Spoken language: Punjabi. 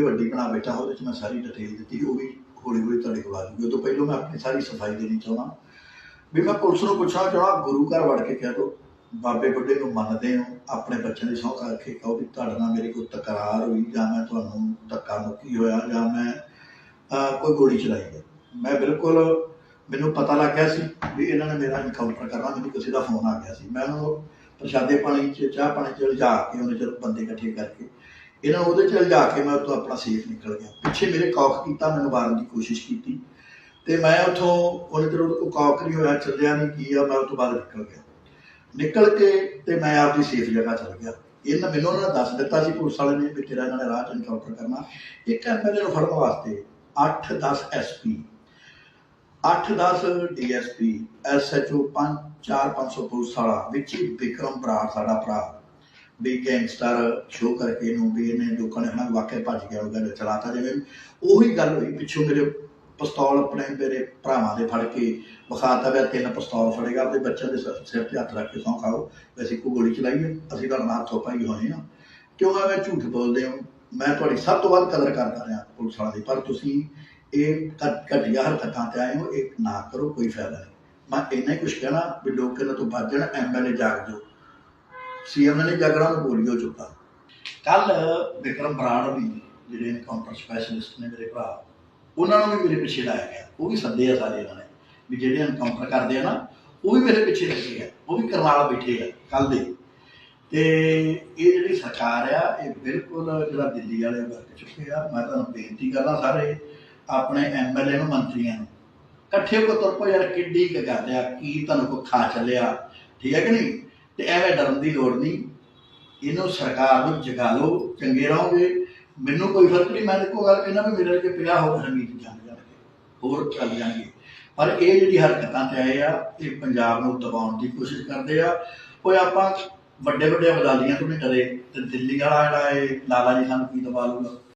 ਵੀਡੀਓ ਵੱਡੀ ਬਣਾ ਬੈਠਾ ਉਹਦੇ ਚ ਮੈਂ ਸਾਰੀ ਡਿਟੇਲ ਦਿੱਤੀ ਉਹ ਵੀ ਹੌਲੀ ਹੌਲੀ ਤੁਹਾਡੇ ਕੋਲ ਆ ਜੂਗੀ। ਉਹ ਤੋਂ ਪਹਿਲਾਂ ਮੈਂ ਆਪਣੀ ਸਾਰੀ ਸਫ਼ਾਈ ਦੇਣੀ ਚਾਹੁੰਦਾ ਵੀ ਮੈਂ ਪੁਲਿਸ ਨੂੰ ਪੁੱਛਣਾ ਚਾਹਣਾ ਗੁਰੂ ਘਰ ਵੜ ਕੇ ਕਹਿ ਦੋ, ਬਾਬੇ ਬੁੱਢੇ ਨੂੰ ਮੰਨਦੇ ਹੋ, ਆਪਣੇ ਬੱਚਿਆਂ ਦੀ ਸਹੁੰ ਕਰਕੇ ਕਹੋ ਵੀ ਤੁਹਾਡੇ ਨਾਲ ਮੇਰੀ ਕੋਈ ਤਕਰਾਰ ਹੋਈ ਜਾਂ ਮੈਂ ਤੁਹਾਨੂੰ ਧੱਕਾ ਮੁੱਕੀ ਹੋਇਆ ਜਾਂ ਮੈਂ ਕੋਈ ਗੋਲੀ ਚਲਾਈ ਹੈ। ਮੈਂ ਬਿਲਕੁਲ, ਮੈਨੂੰ ਪਤਾ ਲੱਗ ਗਿਆ ਸੀ ਵੀ ਇਹਨਾਂ ਨੇ ਮੇਰਾ ਇਨਕਾਊਂਟਰ ਕਰਨਾ, ਮੈਨੂੰ ਕਿਸੇ ਦਾ ਫੋਨ ਆ ਗਿਆ ਸੀ। ਮੈਂ ਉਹਨੂੰ ਪ੍ਰਸ਼ਾਦੇ ਪਾਣੀ ਚ, ਚਾਹ ਪਾਣੀ ਚ ਲਿਜਾ ਕੇ ਉਹਨੇ ਚਲ ਬੰਦੇ ਇਕੱਠੇ ਕਰਕੇ ਇਹਨਾਂ ਨੂੰ ਉਹਦੇ ਚ ਲਿਜਾ ਕੇ ਮੈਂ ਉੱਥੋਂ ਆਪਣਾ ਸੇਫ ਨਿਕਲ ਗਿਆ। ਪਿੱਛੇ ਮੇਰੇ ਕੌਕ ਕੀਤਾ ਮੈਨੂੰ ਮਾਰਨ ਦੀ ਕੋਸ਼ਿਸ਼ ਕੀਤੀ। ਤੇ ਮੈਂ ਉੱਥੋਂ, ਉਹਨੇ ਚਿਰ ਉਹ ਕੌਕ ਨਹੀਂ ਹੋਇਆ, ਚੱਲਿਆ ਨਹੀਂ, ਕੀ ਆ, ਮੈਂ ਉਹ ਬਾਅਦ ਨਿਕਲ ਗਿਆ। ਨਿਕਲ ਕੇ ਤੇ ਮੈਂ ਆਪਦੀ ਸੇਫ ਜਗ੍ਹਾ ਚਲ ਗਿਆ। ਇਹਨਾਂ ਮੈਨੂੰ ਉਹਨਾਂ ਨੇ ਦੱਸ ਦਿੱਤਾ ਸੀ, ਪੁਲਿਸ ਵਾਲੇ ਨੇ ਵੀ ਤੇਰਾ ਇਹਨਾਂ ਨੇ ਰਾਹ ਚ ਇਨਕਾਊਂਟਰ ਕਰਨਾ। ਇੱਕ ਐਮਐਲਏ ਨੂੰ ਫੜਨ ਵਾਸਤੇ 8-10 ਐਸਪੀ 8-10 ਡੀਐਸਪੀ ਐਸਐਚਓ 5-4-500 ਪੁਲਿਸ ਵਾਲਾ, ਵਿੱਚ ਹੀ ਵਿਕਰਮ ਬਰਾੜ ਸਾਡਾ ਭਰਾ। ਵੀ ਗੈਂਗਸਟਰ ਸ਼ੋਅ ਕਰਕੇ ਇਹਨੂੰ ਵੀ ਇਹਨੇ ਲੋਕਾਂ ਨੇ ਹਨਾ ਵਾਕਿਆ ਭੱਜ ਗਿਆ ਉਹਦਾ ਚਲਾਤਾ ਜਿਵੇਂ ਉਹੀ ਗੱਲ ਹੋਈ ਪਿੱਛੋਂ ਮੇਰੇ ਪਿਸਤੌਲ ਆਪਣੇ ਮੇਰੇ ਭਰਾਵਾਂ ਦੇ ਫੜ ਕੇ ਵਿਖਾਤਾ ਵੀ ਤਿੰਨ ਪਿਸਤੌਲ ਫੜੇਗਾ ਆਪਣੇ ਬੱਚਿਆਂ ਦੇ ਸਿਰ ਤੇ ਹੱਥ ਰੱਖ ਕੇ ਸੌਂ ਖਾਓ, ਵੀ ਅਸੀਂ ਕੋਈ ਗੋਲੀ ਚਲਾਈਏ ਅਸੀਂ ਤਾਂ ਨਾਲ ਹੱਥੋਂ ਪਾਈ ਹੋਏ ਆ। ਕਿਉਂ ਮੈਂ ਝੂਠ ਬੋਲਦੇ ਹੋ? ਮੈਂ ਤੁਹਾਡੀ ਸਭ ਤੋਂ ਵੱਧ ਕਦਰ ਕਰਦਾ ਰਿਹਾ ਪੁਲਿਸ ਵਾਲਿਆਂ ਦੀ, ਪਰ ਤੁਸੀਂ ਇਹ ਘਟ- ਘਟੀਆ ਹਰਕਤਾਂ ਤੇ ਆਏ ਹੋ, ਇਹ ਨਾ ਕਰੋ, ਕੋਈ ਫਾਇਦਾ ਨਹੀਂ। ਮੈਂ ਇੰਨਾ ਹੀ ਕੁਝ ਕਹਿਣਾ ਵੀ ਲੋਕ ਇਹਨਾਂ ਤੋਂ ਬਚ ਜਾਣ ਐਮਐਲਏ ਜਾਗ ਜਾਓ। ਸੀਐਮ ਨੇ ਨਹੀਂ ਜਾਗਣਾ ਉਹ ਚੁੱਕਾ। ਕੱਲ ਵਿਕਰਮ ਬਰਾੜ ਵੀ ਜਿਹੜੇ ਐਨਕਾਊਂਟਰ ਸਪੈਸ਼ਲਿਸਟ ਨੇ ਮੇਰੇ ਭਰਾ, ਉਹਨਾਂ ਨੂੰ ਵੀ ਮੇਰੇ ਪਿੱਛੇ ਲਾਇਆ ਗਿਆ। ਉਹ ਵੀ ਸੱਦੇ ਆ ਸਾਰੇ ਇਹਨਾਂ ਨੇ ਵੀ ਜਿਹੜੇ ਐਨਕਾਊਂਟਰ ਕਰਦੇ ਆ ਨਾ, ਉਹ ਵੀ ਮੇਰੇ ਪਿੱਛੇ ਲੱਗੇ ਆ। ਉਹ ਵੀ ਕਰਨਾਲ ਬੈਠੇ ਆ ਕੱਲ ਦੇ। ਤੇ ਇਹ ਜਿਹੜੀ ਸਰਕਾਰ ਆ, ਇਹ ਬਿਲਕੁਲ ਜਿਹੜਾ ਦਿੱਲੀ ਵਾਲੇ ਵਰਗ ਚੁੱਕੇ ਆ, ਮੈਂ ਤੁਹਾਨੂੰ ਬੇਨਤੀ ਕਰਦਾ ਸਾਰੇ ਆਪਣੇ ਐਮਐਲਏ ਨੂੰ, ਮੰਤਰੀਆਂ ਨੂੰ, ਇਕੱਠੇ ਕੋ ਤੁਰ ਪੋ ਯਾਰ, ਕਿੱਡੀ ਕੁ ਗੱਲ ਆ, ਕੀ ਤੁਹਾਨੂੰ ਕੋ ਖਾ ਚੱਲਿਆ? ਠੀਕ ਹੈ ਕਿ ਨਹੀਂ? ਤੇ ਐਵੇਂ ਡਰਨ ਦੀ ਲੋੜ ਨਹੀਂ। ਇਹਨੂੰ ਸਰਕਾਰ ਨੂੰ ਜਗਾ ਲਓ, ਚੰਗੇ ਰਹੋਗੇ। ਮੈਨੂੰ ਕੋਈ ਫ਼ਰਕ ਨਹੀਂ, ਮੈਂ ਇੱਕੋ ਗੱਲ ਕਹਿੰਦਾ ਵੀ ਮੇਰੇ ਅੱਗੇ ਪਿਆ ਹੋ ਰਣਨੀਤੀ ਚੱਲ ਜਾਣਗੇ, ਹੋਰ ਚੱਲ ਜਾਣਗੇ। ਪਰ ਇਹ ਜਿਹੜੀ ਹਰਕਤਾਂ ਤੇ ਆਏ ਆ, ਇਹ ਪੰਜਾਬ ਨੂੰ ਦਬਾਉਣ ਦੀ ਕੋਸ਼ਿਸ਼ ਕਰਦੇ ਆ। ਕੋਈ ਆਪਾਂ ਵੱਡੇ ਵੱਡੇ ਬਦਾਲੀਆਂ ਤੋਂ ਨਹੀਂ ਡਰੇ, ਤੇ ਦਿੱਲੀ ਵਾਲਾ ਜਿਹੜਾ ਇਹ ਲਾਲਾ ਜੀ ਸਾਨੂੰ ਕੀ ਦਬਾ ਲੂਗਾ